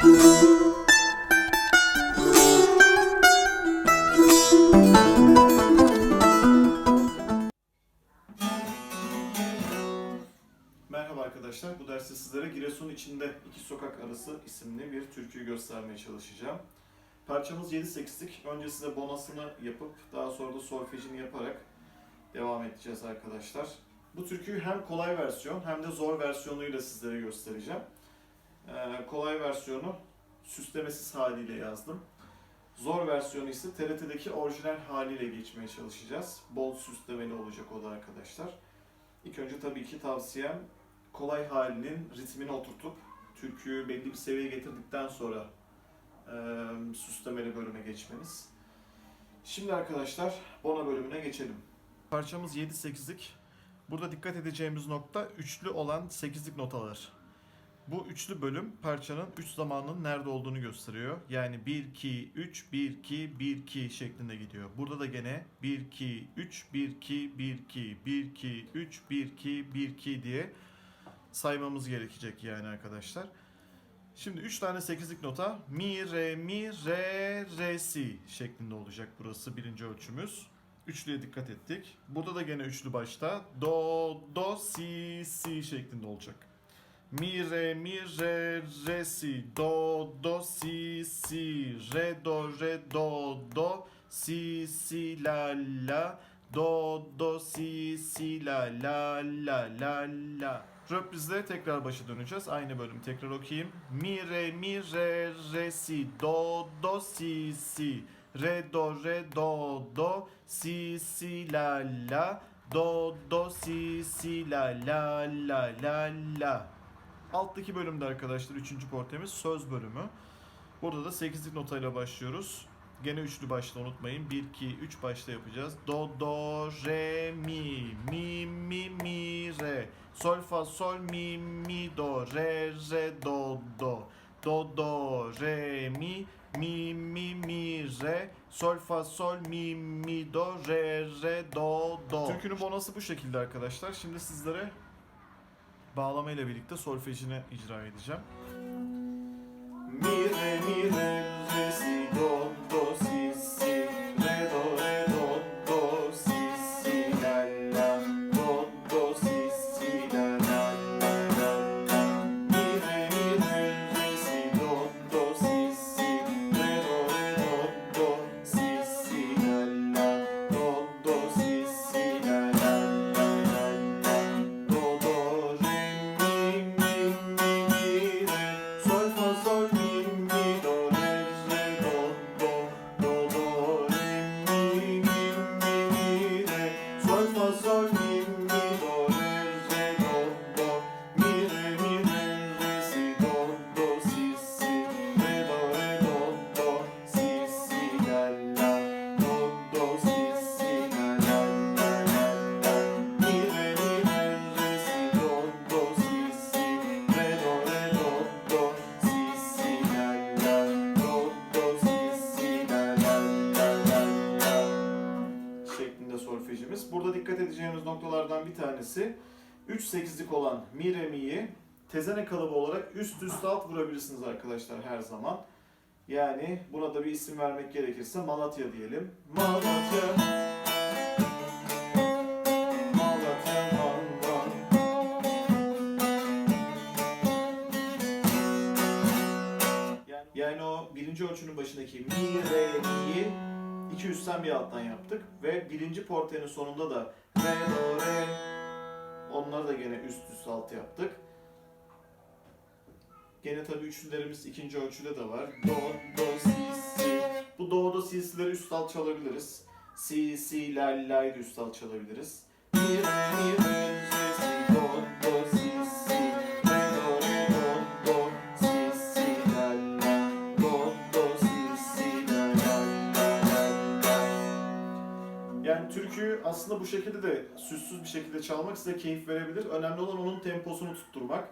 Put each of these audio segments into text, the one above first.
Merhaba arkadaşlar. Bu derste sizlere Giresun içinde iki sokak arası isimli bir türküyü göstermeye çalışacağım. Parçamız 7-8'lik. Önce size bonasını yapıp daha sonra da solfejini yaparak devam edeceğiz arkadaşlar. Bu türküyü hem kolay versiyon hem de zor versiyonuyla sizlere göstereceğim. Ee, kolay versiyonu süslemesiz haliyle yazdım. Zor versiyonu ise TRT'deki orijinal haliyle geçmeye çalışacağız. Bol süslemeli olacak o da arkadaşlar. İlk önce tabii ki tavsiyem kolay halinin ritmini oturtup türküyü belli bir seviyeye getirdikten sonra e, süslemeli bölüme geçmeniz. Şimdi arkadaşlar Bona bölümüne geçelim. Parçamız 7-8'lik. Burada dikkat edeceğimiz nokta üçlü olan 8'lik notalar. Bu üçlü bölüm parçanın 3 zamanının nerede olduğunu gösteriyor. Yani 1 2 3 1 2 1 2 şeklinde gidiyor. Burada da gene 1 2 3 1 2 1 2 1 2 3 1 2 1 2 diye saymamız gerekecek yani arkadaşlar. Şimdi 3 tane 8'lik nota mi re mi re re si şeklinde olacak burası birinci ölçümüz. Üçlüye dikkat ettik. Burada da gene üçlü başta do do si si şeklinde olacak. Mi re mi re re si do do si si re do re do do si si la la do do si si la la la la la Röprizle tekrar başa döneceğiz. Aynı bölüm tekrar okuyayım. Mi re mi re re si do do si si re do re do do si si la la do do si si la la la la la Alttaki bölümde arkadaşlar 3. portemiz söz bölümü. Burada da 8'lik notayla başlıyoruz. Gene üçlü başta unutmayın. 1, 2, 3 başta yapacağız. Do, do, re, mi, mi, mi, mi, re. Sol, fa, sol, mi, mi, do, re, re, do, do. Do, do, re, mi, mi, mi, mi, re. Sol, fa, sol, mi, mi, do, re, re, do, do. Türkünün bonası bu şekilde arkadaşlar. Şimdi sizlere bağlama ile birlikte solfejini icra edeceğim. Mi re mi re si do si tanesi 3-8'lik olan mi re mi'yi tezene kalıbı olarak üst üste alt vurabilirsiniz arkadaşlar her zaman. Yani buna da bir isim vermek gerekirse Malatya diyelim. Malatya Malatya van van Yani, yani o birinci ölçünün başındaki mi, re, mi'yi iki üstten bir alttan yaptık. Ve birinci portenin sonunda da re, do, re onları da gene üst üste alt yaptık. Gene tabii üçlülerimiz ikinci ölçüde de var. Do, do, si, si. Bu do, do, si, si'leri üst alt çalabiliriz. Si, si, la, la'yı da üst alt çalabiliriz. Mi, re, mi, türküyü aslında bu şekilde de süssüz bir şekilde çalmak size keyif verebilir. Önemli olan onun temposunu tutturmak.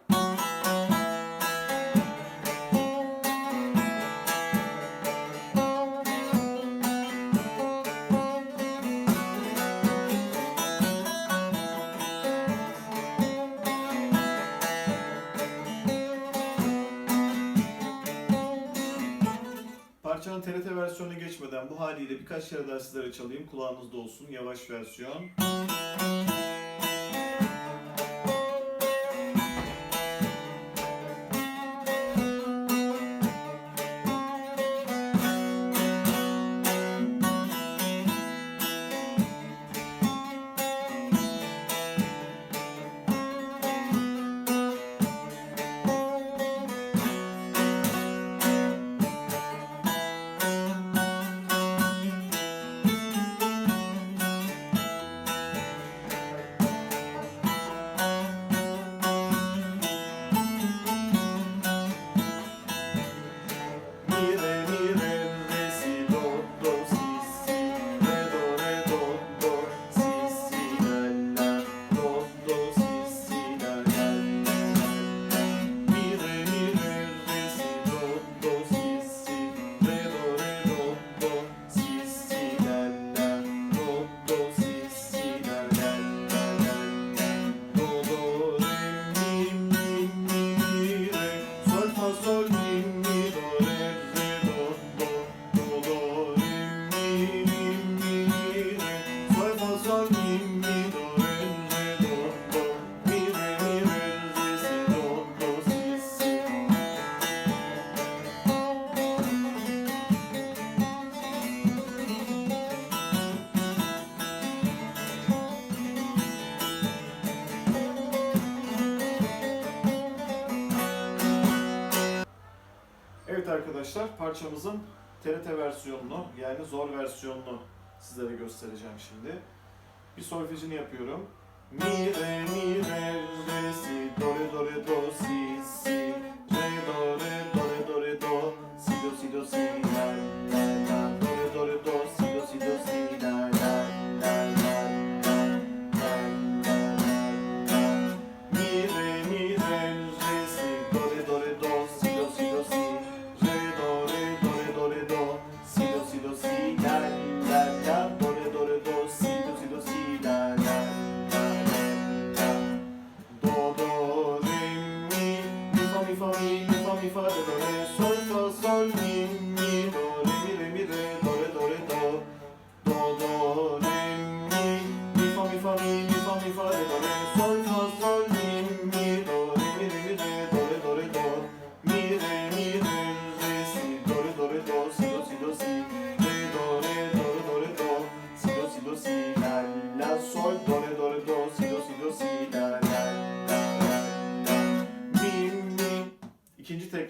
Bu haliyle birkaç kere daha sizlere çalayım. Kulağınızda olsun. Yavaş versiyon. Parçamızın TRT versiyonunu yani zor versiyonunu sizlere göstereceğim şimdi. Bir solfejini yapıyorum. Mi re mi re re si do re do re do si si re do re do re do re do si do si do si la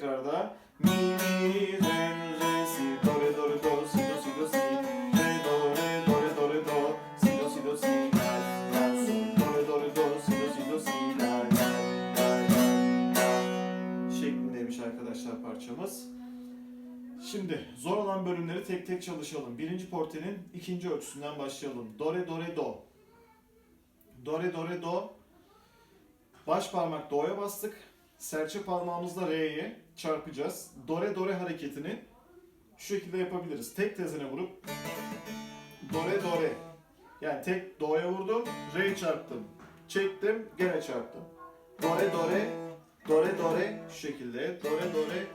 tekrarda mi mi re re si do re do re do si do si do si arkadaşlar parçamız. Şimdi zor olan bölümleri tek tek çalışalım. Birinci portenin ikinci ölçüsünden başlayalım. Do re do re do. Do. Baş parmak do'ya bastık serçe parmağımızla R'ye çarpacağız. Dore dore hareketini şu şekilde yapabiliriz. Tek tezine vurup dore dore. Yani tek do'ya vurdum, R'ye çarptım. Çektim, gene çarptım. Dore dore, dore dore şu şekilde. Dore dore,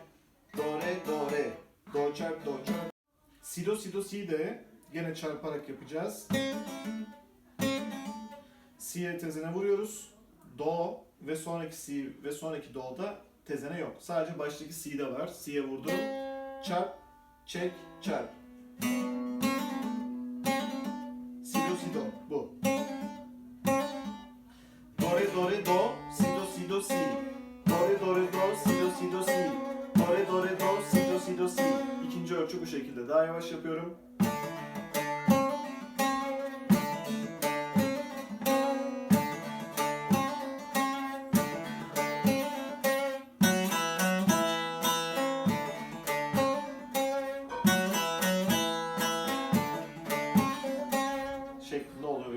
dore dore. Do çarp, do çarp. Si do si do si de gene çarparak yapacağız. Si'ye tezine vuruyoruz. Do, ve sonraki si ve sonraki do'da tezene yok. Sadece baştaki si'de var. Si'ye vurdum. Çarp, çek, çarp.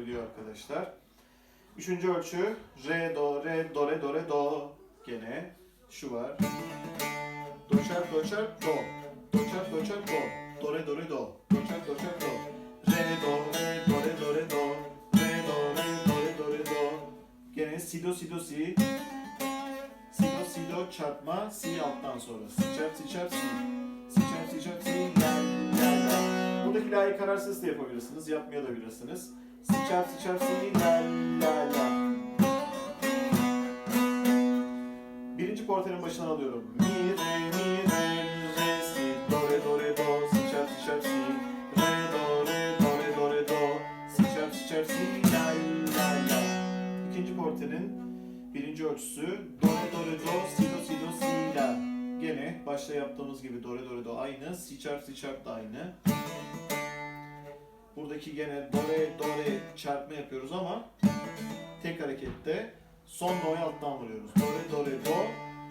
Oluyor arkadaşlar. Üçüncü ölçü re do re do re do re do gene şu var. Do çarp do çarp do. Do çarp do çarp do. Do re do re do. Do çarp do çarp do. Re do re do re do re do. Re do re do re do re do. Gene si do si do si. Si do si do çarpma si alttan sonra. Si çarp si çarp si. Si çarp si çarp si la Buradaki la'yı kararsız da yapabilirsiniz, yapmaya da bilirsiniz. Sıçar sıçar si la la la. Birinci portenin başına alıyorum. Mi re mi re re si do re do re do sıçar sıçar si re do re do re do re do sıçar sıçar si la la la. İkinci portenin birinci ölçüsü do re do re do si do si do si la. Gene başta yaptığımız gibi do re do re do aynı, si çarp si çarp da aynı. Buradaki gene do re do re çarpma yapıyoruz ama tek harekette son do'yu alttan vuruyoruz. Do re do re do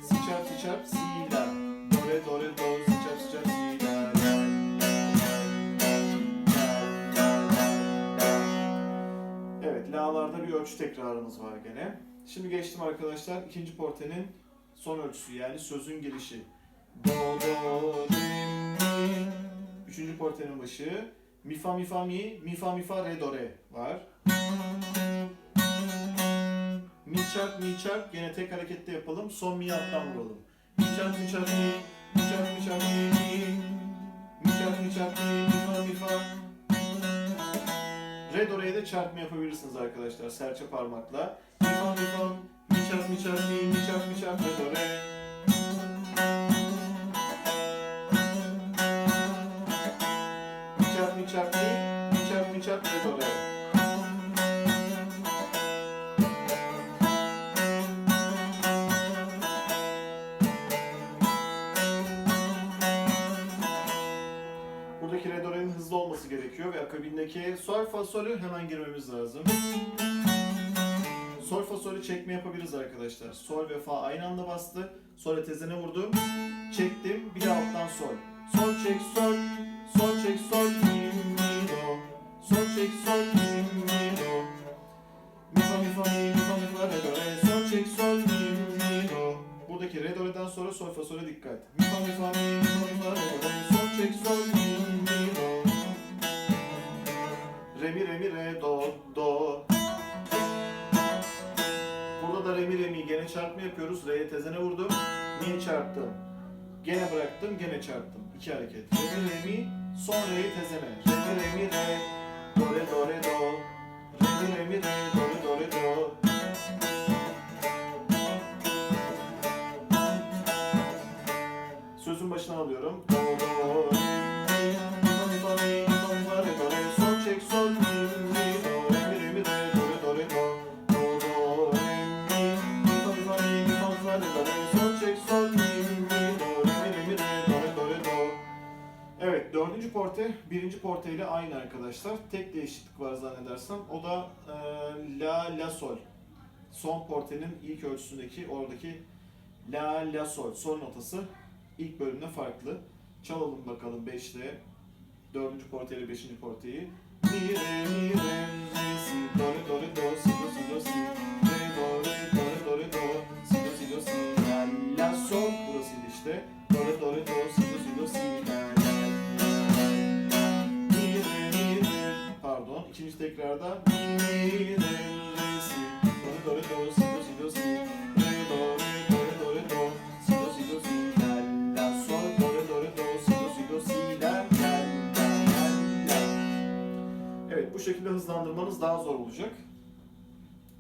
si çarp si çarp si la. Do re do re do si çarp si çarp si la. Evet, la'larda bir ölçü tekrarımız var gene. Şimdi geçtim arkadaşlar ikinci portenin son ölçüsü yani sözün girişi. Do, do, mi. Üçüncü portenin başı. Mi, fa, mi, fa, mi, mi, fa, mi, fa, re, do, re var. Mi çarp, mi çarp. Gene tek harekette yapalım. Son mi alttan vuralım. Mi çarp, mi çarp, mi. Mi çarp, mi çarp, mi, mi. Çarp, mi çarp, mi, mi, fa, mi, fa. Re, do, re'ye de çarpma yapabilirsiniz arkadaşlar. Serçe parmakla. Mi, fa, mi, fa. Mi çarp, mi çarp, mi, mi çarp, mi çarp, re, do, re. Buradaki re do re'nin hızlı olması gerekiyor ve akabindeki sol fa solü hemen girmemiz lazım. Sol fa solü çekme yapabiliriz arkadaşlar. Sol ve fa aynı anda bastı. Sol'e tezene vurdum. Çektim. Bir de alttan sol. Sol çek sol. Sol çek sol. Sol çek sol. Mi mi do. Mi fa mi fa mi mi fa mi fa re do. Sol çek sol. Mi mi do. Buradaki re do sonra sol fa dikkat. Mi fa mi fa mi mi fa re do. Sol çek sol. Mi mi do. Re mi re do do. Burada da re mi gene çarpma yapıyoruz. Re'ye tezene vurdum. Mi'ye çarptım. Gene bıraktım, gene çarptım. İki hareket. Re mi re mi, son re'yi tezene. Re mi re mi re, do re do re mi re mi re do re do. Sözün başına alıyorum. Do do Evet, dördüncü porte, birinci porte ile aynı arkadaşlar. Tek değişiklik var zannedersem. O da e, La, La, Sol. Son portenin ilk ölçüsündeki oradaki La, La, Sol. Sol notası ilk bölümde farklı. Çalalım bakalım 5'te. Dördüncü porte ile beşinci porteyi. Mi, re, mi, re, re, si, do, re, do, re, do, si, do, si, do, si. Re, do, re, do, re, do, re, do, si, do, si, do, si. La, La, Sol. Burasıydı işte. Do, re, do, re, do, si, İkinci tekrarda. Mi, re, si. Do, re, do, re, do, si, do, si, do, si. Re, do, re, do, re, do, re, do. Si, do, si, do, si. La, sol. Do, re, do, re, do. Si, do, si, do, si. La, la, la, la. Evet bu şekilde hızlandırmanız daha zor olacak.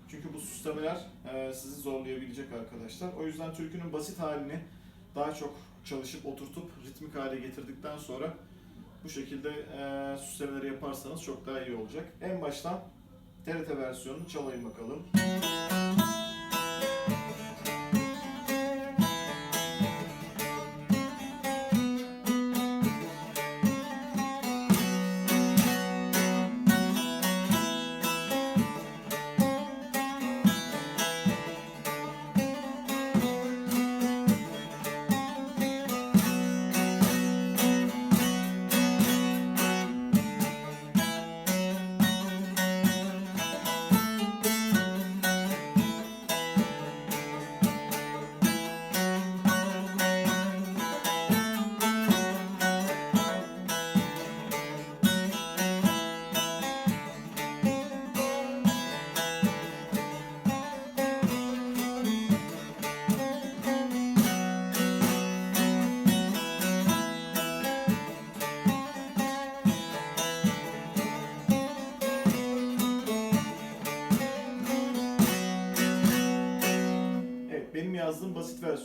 Çünkü bu süslemeler e, sizi zorlayabilecek arkadaşlar. O yüzden türkünün basit halini daha çok çalışıp oturtup ritmik hale getirdikten sonra bu şekilde e, süslemeleri yaparsanız çok daha iyi olacak. En baştan TRT versiyonunu çalayım bakalım.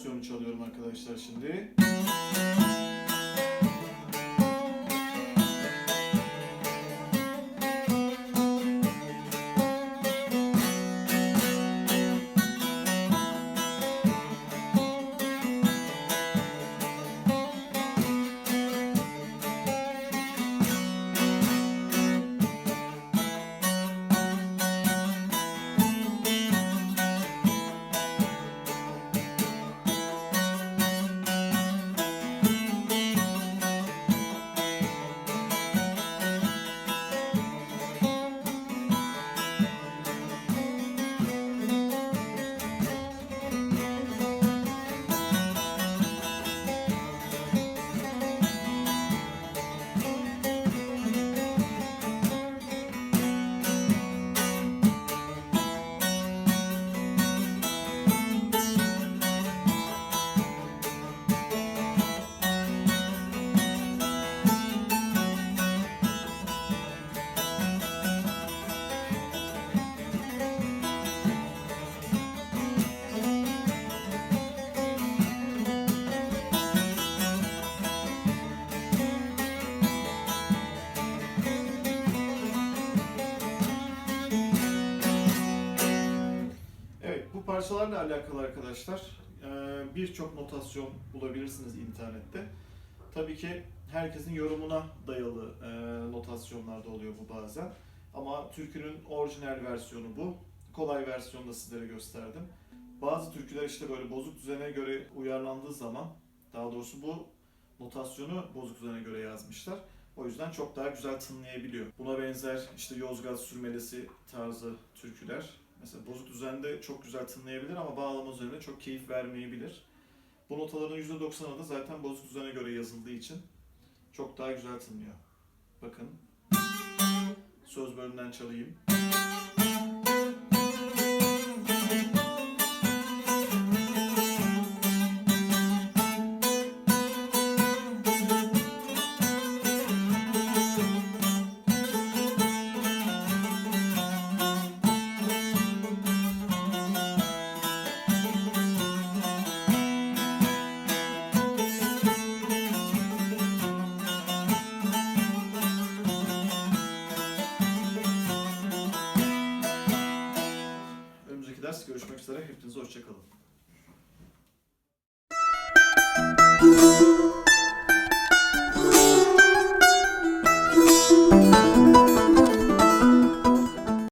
Versiyonu çalıyorum arkadaşlar şimdi. Bu parçalarla alakalı arkadaşlar eee, birçok notasyon bulabilirsiniz internette. Tabii ki herkesin yorumuna dayalı eee, notasyonlar da oluyor bu bazen. Ama türkünün orijinal versiyonu bu. Kolay versiyonu da sizlere gösterdim. Bazı türküler işte böyle bozuk düzene göre uyarlandığı zaman, daha doğrusu bu notasyonu bozuk düzene göre yazmışlar. O yüzden çok daha güzel tınlayabiliyor. Buna benzer işte Yozgat sürmelesi tarzı türküler Mesela bozuk düzende çok güzel tınlayabilir ama bağlama üzerine çok keyif vermeyebilir. Bu notaların %90'ı da zaten bozuk düzene göre yazıldığı için çok daha güzel tınlıyor. Bakın. Söz bölümünden çalayım.